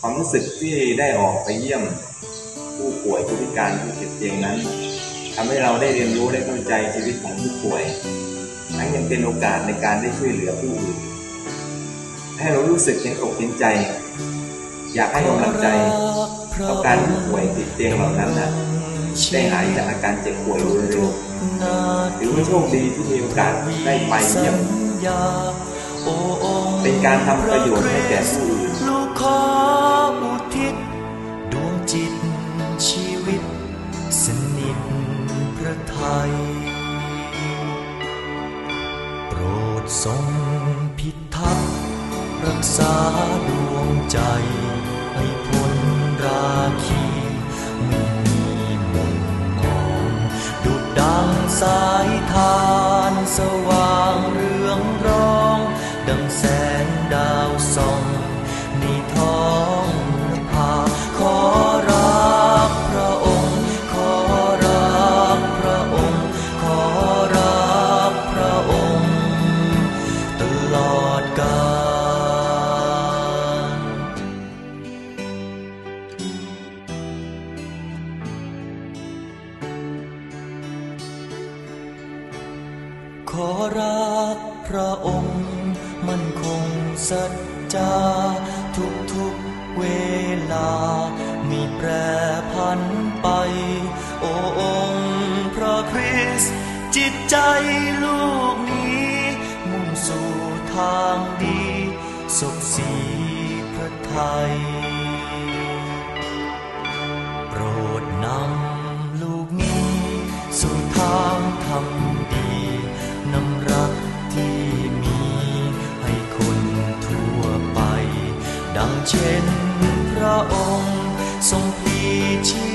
ความรู้สึกที่ได้ออกไปเยี่ยมผู้ป่วย ผู้พิการ ผู้ติดเตียงนั้น ทำให้เราได้เรียนรู้ และเข้าใจชีวิตของผู้ป่วย ทั้งยังเป็นโอกาสในการได้ช่วยเหลือผู้อื่น ให้เรารู้สึกเห็นอกเห็นใจ อยากให้กำลังใจต้อการผู้ป่วยติดเตียงเหล่านั้นนะได้หายจากอาการเจ็บป่วยโดยเร็วหรือว่าโชคดีที่มีโอกาสได้ไปเยี่ยม เป็นการทำประโยชน์ให้แก่ผู้อื่น ออุทิศ ดวงจิตชีวิต สนิทพระไทย โปรดทรงพิทักษ์รักษาดวงใจ ให้พ้นราคีไม่มีม่นมองดุดดังสายทานสว่าง อรักพระองค์ มันคงสัจจาทุกทุกๆเวลา มีแปรพันไป โอ้องค์พระคริสต์จิตใจลูกนี้ มุ่งสู่ทางดีศพสีพระไทย ดังเช่นพระองค์ ทรงพลีชีพให้